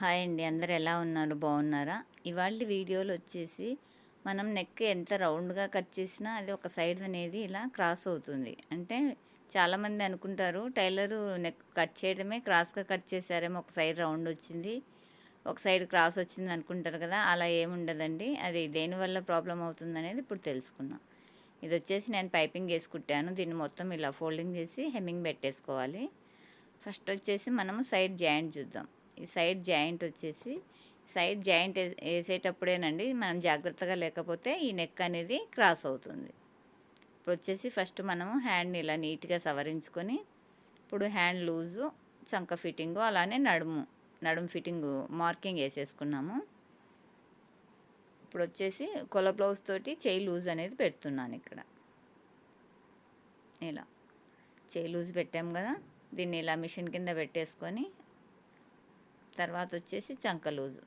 Hi అండి. అందరు ఎలా ఉన్నారు? బాగున్నారా? ఇవాళ వీడియోలో వచ్చేసి మనం నెక్ ఎంత రౌండ్గా కట్ చేసినా అది ఒక సైడ్ అనేది ఇలా క్రాస్ అవుతుంది. అంటే చాలామంది అనుకుంటారు టైలరు నెక్ కట్ చేయడమే క్రాస్గా కట్ చేశారేమో ఒక సైడ్ రౌండ్ వచ్చింది ఒక సైడ్ క్రాస్ వచ్చింది అనుకుంటారు కదా అలా ఏముండదండి అది దేనివల్ల ప్రాబ్లం అవుతుంది అనేది ఇప్పుడు తెలుసుకున్నాం ఇది వచ్చేసి నేను పైపింగ్ వేసుకుంటాను దీన్ని మొత్తం ఇలా ఫోల్డింగ్ చేసి హెమ్మింగ్ పెట్టేసుకోవాలి. ఫస్ట్ వచ్చేసి మనము సైడ్ జాయింట్ చూద్దాం. ఈ సైడ్ జాయింట్ వచ్చేసి సైడ్ జాయింట్ వేసేటప్పుడేనండి మనం జాగ్రత్తగా లేకపోతే ఈ నెక్ అనేది క్రాస్ అవుతుంది. ఇప్పుడు వచ్చేసి ఫస్ట్ మనము హ్యాండ్ని ఇలా నీట్గా సవరించుకొని ఇప్పుడు హ్యాండ్ లూజు చంక ఫిట్టింగు అలానే నడుము నడుము ఫిట్టింగు మార్కింగ్ వేసేసుకున్నాము. ఇప్పుడు వచ్చేసి కొల బ్లౌజ్ తోటి చేయి లూజ్ అనేది పెడుతున్నాను ఇక్కడ. ఇలా చేయి లూజ్ పెట్టాము కదా దీన్ని ఇలా మిషన్ కింద పెట్టేసుకొని తర్వాత వచ్చేసి చంక లూజు.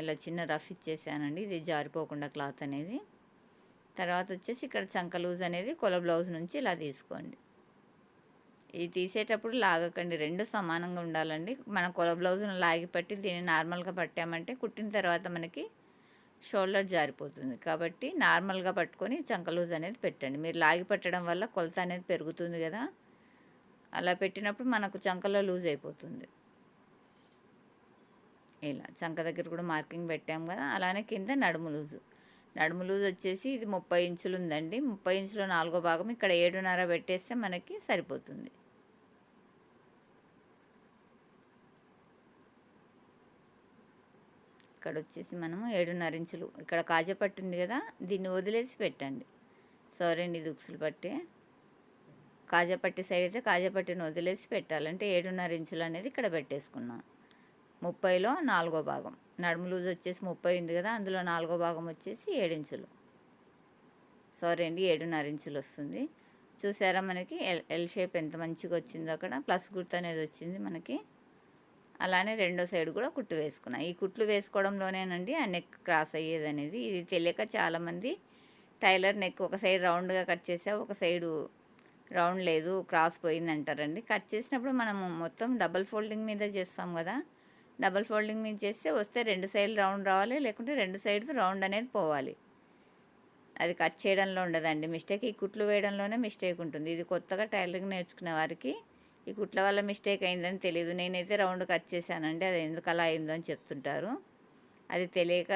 ఇలా చిన్న రఫ్ ఇచ్చేసానండి. ఇది జారిపోకుండా క్లాత్ అనేది. తర్వాత వచ్చేసి ఇక్కడ చంక లూజ్ అనేది కొల బ్లౌజ్ నుంచి ఇలా తీసుకోండి. ఇది తీసేటప్పుడు లాగకండి. రెండు సమానంగా ఉండాలండి. మన కొల బ్లౌజ్ను లాగి పట్టి దీన్ని నార్మల్గా పట్టామంటే కుట్టిన తర్వాత మనకి షోల్డర్ జారిపోతుంది. కాబట్టి నార్మల్గా పట్టుకొని చంక లూజ్ అనేది పెట్టండి. మీరు లాగి పట్టడం వల్ల కొలత అనేది పెరుగుతుంది కదా. అలా పెట్టినప్పుడు మనకు చంకలో లూజ్ అయిపోతుంది. ఇలా చంక దగ్గర కూడా మార్కింగ్ పెట్టాము కదా అలానే కింద నడుము లూజు. నడుము లూజ్ వచ్చేసి ఇది ముప్పై ఇంచులు ఉందండి. ముప్పై ఇంచులో నాలుగో భాగం ఇక్కడ ఏడున్నర పెట్టేస్తే మనకి సరిపోతుంది. ఇక్కడ వచ్చేసి మనము ఏడున్నర ఇంచులు. ఇక్కడ కాజా పట్టింది ఉంది కదా దీన్ని వదిలేసి పెట్టండి. సారీ దుక్సులు పట్టి. కాజా పట్టి సైడ్ అయితే కాజా పట్టిని వదిలేసి పెట్టాలంటే ఏడున్నర ఇంచులు అనేది ఇక్కడ పెట్టేసుకున్నాం. ముప్పైలో నాలుగో భాగం. నడుము లూజ్ వచ్చేసి ముప్పై ఉంది కదా అందులో నాలుగో భాగం వచ్చేసి ఏడించులు సారీ అండి ఏడున్నర ఇంచులు వస్తుంది. చూసారా మనకి ఎల్ ఎల్ షేప్ ఎంత మంచిగా వచ్చిందో అక్కడ ప్లస్ గుర్తు అనేది వచ్చింది మనకి. అలానే రెండో సైడ్ కూడా కుట్టు వేసుకున్నా. ఈ కుట్లు వేసుకోవడంలోనేనండి ఆ నెక్ క్రాస్ అయ్యేది అనేది. ఇది తెలియక చాలామంది టైలర్ నెక్ ఒక సైడ్ రౌండ్గా కట్ చేసా ఒక సైడు రౌండ్ లేదు క్రాస్ పోయింది అంటారండి కట్ చేసినప్పుడు మనము మొత్తం డబల్ ఫోల్డింగ్ మీద చేస్తాం కదా. డబల్ ఫోల్డింగ్ మీద చేస్తే వస్తే రెండు సైడ్లు రౌండ్ రావాలి లేకుంటే రెండు సైడ్లు రౌండ్ అనేది పోవాలి. అది కట్ చేయడంలో ఉండదండి. మిస్టేక్ ఈ కుట్లు వేయడంలోనే మిస్టేక్ ఉంటుంది. ఇది కొత్తగా టైలరింగ్ నేర్చుకునే వారికి ఈ కుట్ల వల్ల మిస్టేక్ అయిందని తెలియదు నేనైతే రౌండ్ కట్ చేశానండి. అది ఎందుకు అలా అయిందో అని చెప్తుంటారు. అది తెలియక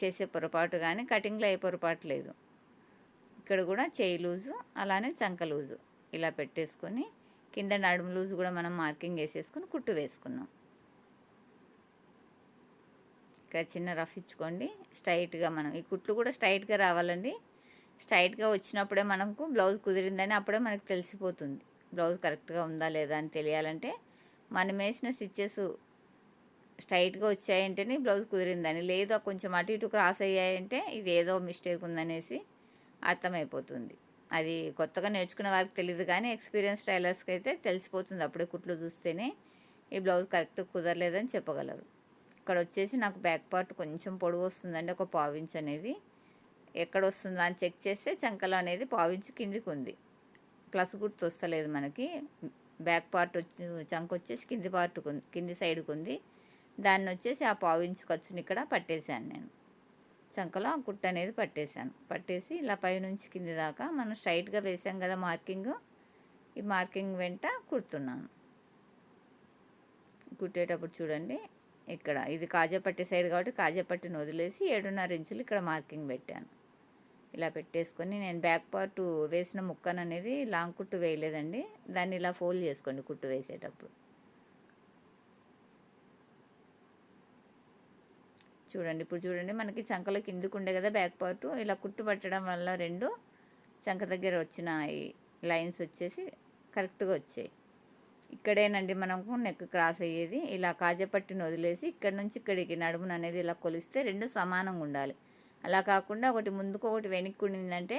చేసే పొరపాటు కానీ కటింగ్లో అయ్యే పొరపాటు లేదు. ఇక్కడ కూడా చేయి లూజు అలానే చంక లూజు ఇలా పెట్టేసుకొని కింద నడుము లూజు కూడా మనం మార్కింగ్ వేసేసుకొని కుట్టు వేసుకున్నాం. ఇక్కడ చిన్న రఫ్ ఇచ్చుకోండి. స్ట్రైట్గా మనం ఈ కుట్లు కూడా స్ట్రైట్గా రావాలండి. స్ట్రైట్గా వచ్చినప్పుడే మనకు బ్లౌజ్ కుదిరిందని అప్పుడే మనకు తెలిసిపోతుంది. బ్లౌజ్ కరెక్ట్గా ఉందా లేదా అని తెలియాలంటే మనం వేసిన స్టిచ్చెస్ స్ట్రైట్గా వచ్చాయంటేనే బ్లౌజ్ కుదిరిందని లేదా కొంచెం అటు ఇటు క్రాస్ అయ్యాయంటే ఇది ఏదో మిస్టేక్ ఉందనేసి అర్థమైపోతుంది. అది కొత్తగా నేర్చుకునే వారికి తెలియదు కానీ ఎక్స్పీరియన్స్ టైలర్స్కి అయితే తెలిసిపోతుంది అప్పుడే కుట్లు చూస్తేనే ఈ బ్లౌజ్ కరెక్ట్ కుదరలేదని చెప్పగలరు. ఇక్కడ వచ్చేసి నాకు బ్యాక్ పార్ట్ కొంచెం పొడవు వస్తుందండి ఒక పావించ్ అనేది. ఎక్కడ వస్తుందా అని చెక్ చేస్తే చంకలో అనేది పావించు కిందికి ఉంది ప్లస్ గుర్తు వస్తలేదు మనకి. బ్యాక్ పార్ట్ వచ్చి చంక వచ్చేసి కింది పార్ట్ కింది సైడ్కి ఉంది దాన్ని వచ్చేసి ఆ పావించు ఖర్చుని ఇక్కడ పట్టేశాను నేను. చంకలో ఆ కుట్ట అనేది పట్టేశాను. పట్టేసి ఇలా పైనుంచి కింది దాకా మనం స్ట్రైట్గా వేసాం కదా మార్కింగ్. ఈ మార్కింగ్ వెంట కుడుతున్నాను. కుట్టేటప్పుడు చూడండి. ఇక్కడ ఇది కాజాపట్టి సైడ్ కాబట్టి కాజాపట్టిని వదిలేసి ఏడున్నర ఇంచులు ఇక్కడ మార్కింగ్ పెట్టాను. ఇలా పెట్టేసుకొని నేను బ్యాక్ పార్ట్ వేసిన ముక్కను అనేది లాంగ్ కుట్టు వేయలేదండి. దాన్ని ఇలా ఫోల్డ్ చేసుకోండి కుట్టు వేసేటప్పుడు. చూడండి ఇప్పుడు చూడండి మనకి చంకలో కిందికి ఉండే కదా బ్యాక్ పార్ట్. ఇలా కుట్టు పట్టడం వల్ల రెండు చంక దగ్గర వచ్చిన లైన్స్ వచ్చేసి కరెక్ట్గా వచ్చాయి. ఇక్కడేనండి మనకు నెక్ క్రాస్ అయ్యేది. ఇలా కాజపట్టిని వదిలేసి ఇక్కడ నుంచి ఇక్కడికి నడుమున అనేది ఇలా కొలిస్తే రెండు సమానంగా ఉండాలి. అలా కాకుండా ఒకటి ముందుకు ఒకటి వెనక్కుండిందంటే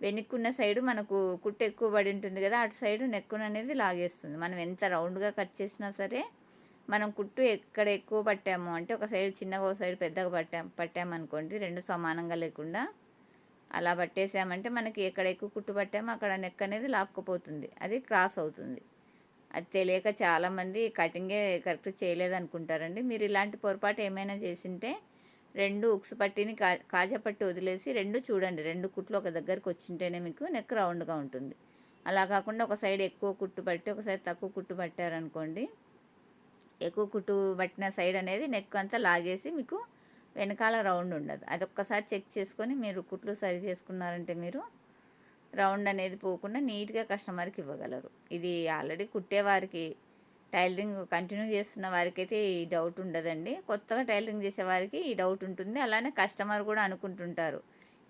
వెనుక్కున్న సైడు మనకు కుట్టు ఎక్కువ పడి ఉంటుంది కదా అటు సైడు నెక్కును అనేది లాగేస్తుంది. మనం ఎంత రౌండ్గా కట్ చేసినా సరే మనం కుట్టు ఎక్కడ ఎక్కువ పట్టాము అంటే ఒక సైడ్ చిన్నగా ఒక సైడ్ పెద్దగా పట్టా పట్టామనుకోండి రెండు సమానంగా లేకుండా అలా పట్టేసామంటే మనకి ఎక్కడ ఎక్కువ కుట్టు పట్టామో అక్కడ నెక్ అనేది లాక్కుపోతుంది. అది క్రాస్ అవుతుంది. అది తెలియక చాలామంది కటింగే కరెక్ట్ చేయలేదు అనుకుంటారండి మీరు ఇలాంటి పొరపాటు ఏమైనా చేసింటే రెండు ఉక్సు పట్టిని కా కాజా పట్టి వదిలేసి రెండు చూడండి. రెండు కుట్లు ఒక దగ్గరకు వచ్చింటేనే మీకు నెక్ రౌండ్గా ఉంటుంది. అలా కాకుండా ఒక సైడ్ ఎక్కువ కుట్టు పట్టి ఒక సైడ్ తక్కువ కుట్టు పట్టారనుకోండి ఎక్కువ కుట్టు పట్టిన సైడ్ అనేది నెక్ అంతా లాగేసి మీకు వెనకాల రౌండ్ ఉండదు. అది ఒక్కసారి చెక్ చేసుకొని మీరు కుట్లు సరి చేసుకున్నారంటే మీరు రౌండ్ అనేది పోకుండా నీట్గా కస్టమర్కి ఇవ్వగలరు. ఇది ఆల్రెడీ కుట్టేవారికి టైలరింగ్ కంటిన్యూ చేస్తున్న వారికైతే ఈ డౌట్ ఉండదండి. కొత్తగా టైలరింగ్ చేసేవారికి ఈ డౌట్ ఉంటుంది. అలానే కస్టమర్ కూడా అనుకుంటుంటారు.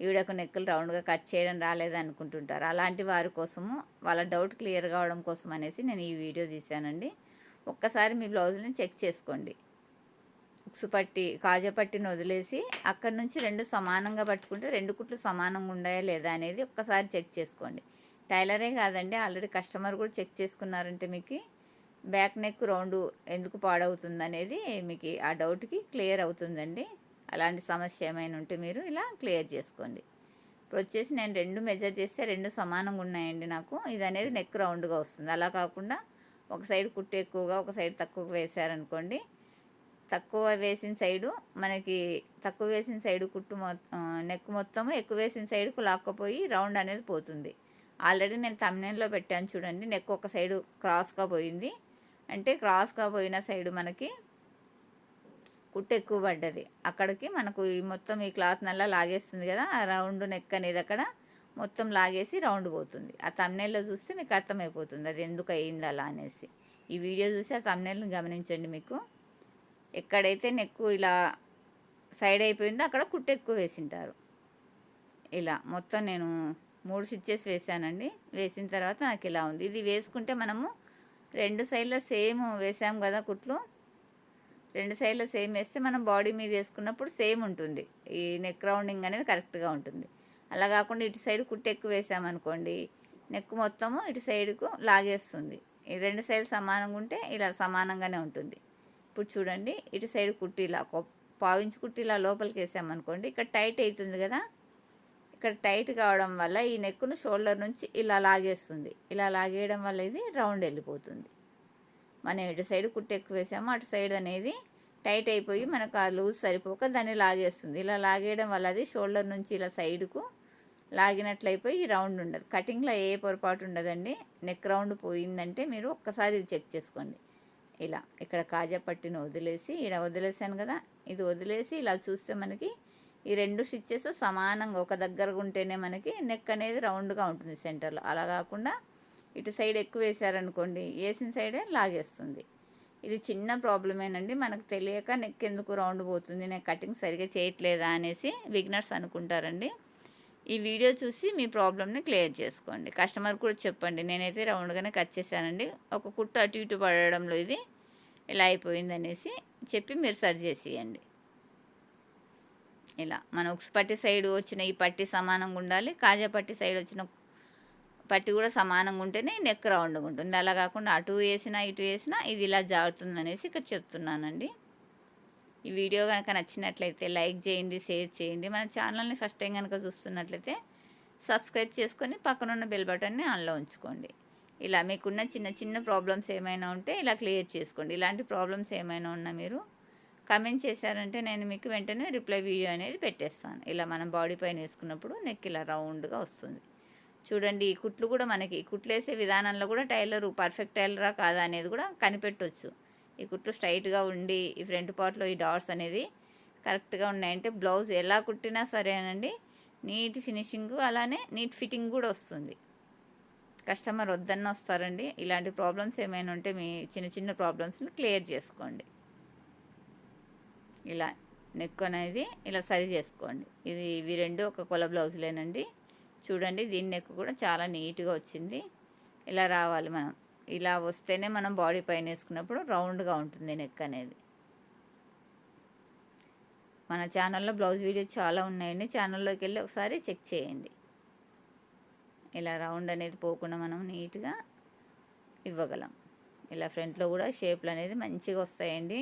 ఈవిడకు నెక్కులు రౌండ్గా కట్ చేయడం రాలేదు అనుకుంటుంటారు. అలాంటి వారి కోసము వాళ్ళ డౌట్ క్లియర్ కావడం కోసం అనేసి నేను ఈ వీడియో తీశానండి. ఒక్కసారి మీ బ్లౌజ్ని చెక్ చేసుకోండి. హుక్స్ పట్టి కాజా పట్టిని వదిలేసి అక్కడ నుంచి రెండు సమానంగా పట్టుకుంటే రెండు కుట్లు సమానంగా ఉన్నాయా లేదా అనేది ఒక్కసారి చెక్ చేసుకోండి. టైలరే కాదండి ఆల్రెడీ కస్టమర్ కూడా చెక్ చేసుకున్నారంటే మీకు బ్యాక్ నెక్ రౌండ్ ఎందుకు పాడవుతుంది అనేది మీకు ఆ డౌట్కి క్లియర్ అవుతుందండి. అలాంటి సమస్య ఏమైనా ఉంటే మీరు ఇలా క్లియర్ చేసుకోండి. ఇప్పుడు వచ్చేసి నేను రెండు మెజర్ చేస్తే రెండు సమానంగా ఉన్నాయండి నాకు. ఇది అనేది నెక్ రౌండ్గా వస్తుంది. అలా కాకుండా ఒక సైడ్ కుట్టు ఎక్కువగా ఒక సైడ్ తక్కువగా వేసారనుకోండి తక్కువ వేసిన సైడు మనకి తక్కువ వేసిన సైడు కుట్టు మొత్తం నెక్ మొత్తం ఎక్కువ వేసిన సైడ్కు లాక్కపోయి రౌండ్ అనేది పోతుంది. ఆల్రెడీ నేను తమ్నేల్లో పెట్టాను చూడండి నెక్ ఒక సైడు క్రాస్గా పోయింది. అంటే క్రాస్గా పోయిన సైడు మనకి కుట్టు ఎక్కువ పడ్డది. అక్కడికి మనకు ఈ మొత్తం ఈ క్లాత్ నల్లా లాగేస్తుంది కదా ఆ రౌండ్ నెక్ అనేది అక్కడ మొత్తం లాగేసి రౌండ్ పోతుంది. ఆ తమ్నేల్లో చూస్తే మీకు అర్థమైపోతుంది అది ఎందుకు అయ్యింది అలా అనేసి. ఈ వీడియో చూసి ఆ తమ్నేల్ని గమనించండి మీకు. ఎక్కడైతే నెక్కు ఇలా సైడ్ అయిపోయిందో అక్కడ కుట్టు ఎక్కువ వేసింటారు. ఇలా మొత్తం నేను మూడు స్టిచ్చెస్ వేసానండి. వేసిన తర్వాత నాకు ఇలా ఉంది. ఇది వేసుకుంటే మనము రెండు సైడ్ల సేమ్ వేసాం కదా కుట్లు. రెండు సైడ్ల సేమ్ వేస్తే మనం బాడీ మీద వేసుకున్నప్పుడు సేమ్ ఉంటుంది. ఈ నెక్ రౌండింగ్ అనేది కరెక్ట్గా ఉంటుంది. అలా కాకుండా ఇటు సైడ్ కుట్టు ఎక్కువ వేసామనుకోండి నెక్ మొత్తము ఇటు సైడ్కు లాగేస్తుంది. ఈ రెండు సైడ్ సమానంగా ఉంటే ఇలా సమానంగానే ఉంటుంది. ఇప్పుడు చూడండి ఇటు సైడ్ కుట్టీలా ఇలా ఒక పావించి కుట్టి లోపలికి వేసామనుకోండి ఇక్కడ టైట్ అవుతుంది కదా? ఇక్కడ టైట్ కావడం వల్ల ఈ నెక్కును షోల్డర్ నుంచి ఇలా లాగేస్తుంది. ఇలా లాగేయడం వల్ల ఇది రౌండ్ వెళ్ళిపోతుంది. మనం ఇటు సైడ్ కుట్టు ఎక్కువ వేసామో అటు సైడ్ అనేది టైట్ అయిపోయి మనకు ఆ లూజ్ సరిపోక దాన్ని లాగేస్తుంది. ఇలా లాగేయడం వల్ల అది షోల్డర్ నుంచి ఇలా సైడ్కు లాగినట్లయిపోయి రౌండ్ ఉండదు. కటింగ్లో ఏ పొరపాటు ఉండదండి. నెక్ రౌండ్ పోయిందంటే మీరు ఒక్కసారి ఇది చెక్ చేసుకోండి. ఇలా ఇక్కడ కాజా పట్టిన వదిలేసి ఇక్కడ వదిలేసాను కదా ఇది వదిలేసి ఇలా చూస్తే మనకి ఈ రెండు స్టిచ్చెస్ సమానంగా ఒక దగ్గరగా ఉంటేనే మనకి నెక్ అనేది రౌండ్గా ఉంటుంది సెంటర్లో అలా కాకుండా ఇటు సైడ్ ఎక్కువ వేసారనుకోండి వేసిన సైడే లాగేస్తుంది. ఇది చిన్న ప్రాబ్లమేనండి మనకు తెలియక నెక్ ఎందుకు రౌండ్ పోతుంది? నేను కటింగ్ సరిగ్గా చేయట్లేదా అనేసి విగ్నర్స్ అనుకుంటారండి. ఈ వీడియో చూసి మీ ప్రాబ్లమ్ని క్లియర్ చేసుకోండి. కస్టమర్ కూడా చెప్పండి నేనైతే రౌండ్గానే కట్ చేశానండి. ఒక కుట్టు అటు ఇటు పడడంలో ఇది ఇలా అయిపోయింది అనేసి చెప్పి మీరు సరి చేసేయండి. ఇలా మన ఉక్స్ పట్టి సైడ్ వచ్చిన ఈ పట్టి సమానంగా ఉండాలి. కాజా పట్టి సైడ్ వచ్చిన పట్టి కూడా సమానంగా ఉంటేనే నెక్ రౌండ్గా ఉంటుంది. అలా కాకుండా అటు వేసినా ఇటు వేసినా ఇది ఇలా జారుతుంది అనేసి ఇక్కడ చెప్తున్నానండి. ఈ వీడియో కనుక నచ్చినట్లయితే లైక్ చేయండి షేర్ చేయండి. మన ఛానల్ని ఫస్ట్ టైం కనుక చూస్తున్నట్లయితే సబ్స్క్రైబ్ చేసుకొని పక్కనున్న బెల్ బటన్ని ఆన్లో ఉంచుకోండి. ఇలా మీకున్న చిన్న చిన్న ప్రాబ్లమ్స్ ఏమైనా ఉంటే ఇలా క్లియర్ చేసుకోండి. ఇలాంటి ప్రాబ్లమ్స్ ఏమైనా ఉన్నా మీరు కమెంట్ చేశారంటే నేను మీకు వెంటనే రిప్లై వీడియో అనేది పెట్టేస్తాను. ఇలా మనం బాడీ పైన వేసుకున్నప్పుడు నెక్ ఇలా రౌండ్గా వస్తుంది. చూడండి ఈ కుట్లు కూడా మనకి కుట్లు వేసే విధానంలో కూడా టైలరు పర్ఫెక్ట్ టైలరా కాదా అనేది కూడా కనిపెట్టవచ్చు ఈ కుట్టు స్ట్రైట్గా ఉండి ఈ ఫ్రంట్ పార్ట్లో ఈ డాట్స్ అనేది కరెక్ట్గా ఉన్నాయంటే బ్లౌజ్ ఎలా కుట్టినా సరేనండి. నీట్ ఫినిషింగ్ అలానే నీట్ ఫిట్టింగ్ కూడా వస్తుంది. కస్టమర్ వద్దన్న వస్తారండి. ఇలాంటి ప్రాబ్లమ్స్ ఏమైనా ఉంటే మీ చిన్న చిన్న ప్రాబ్లమ్స్ని క్లియర్ చేసుకోండి. ఇలా నెక్ అనేది ఇలా సరి చేసుకోండి. ఇది ఇవి రెండు ఒక కొల బ్లౌజులేనండి. చూడండి దీని నెక్ కూడా చాలా నీట్గా వచ్చింది. ఇలా రావాలి మనం. ఇలా వస్తేనే మనం బాడీ పైన వేసుకున్నప్పుడు రౌండ్గా ఉంటుంది నెక్ అనేది. మన ఛానల్లో బ్లౌజ్ వీడియోస్ చాలా ఉన్నాయండి. ఛానల్లోకి వెళ్ళి ఒకసారి చెక్ చేయండి. ఇలా రౌండ్ అనేది పోకుండా మనం నీట్గా ఇవ్వగలం. ఇలా ఫ్రంట్లో కూడా షేప్లు అనేది మంచిగా వస్తాయండి.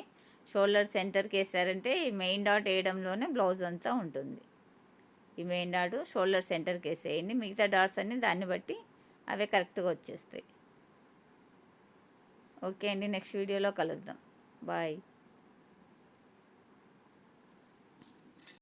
షోల్డర్ సెంటర్కి వేసారంటే ఈ మెయిన్ డాట్ వేయడంలోనే బ్లౌజ్ అంతా ఉంటుంది. ఈ మెయిన్ డాట్ షోల్డర్ సెంటర్కి వేసేయండి. మిగతా డాట్స్ అన్నీ దాన్ని బట్టి అవే కరెక్ట్గా వచ్చేస్తాయి. ఓకే అండి నెక్స్ట్ వీడియోలో కలుద్దాం. బాయ్.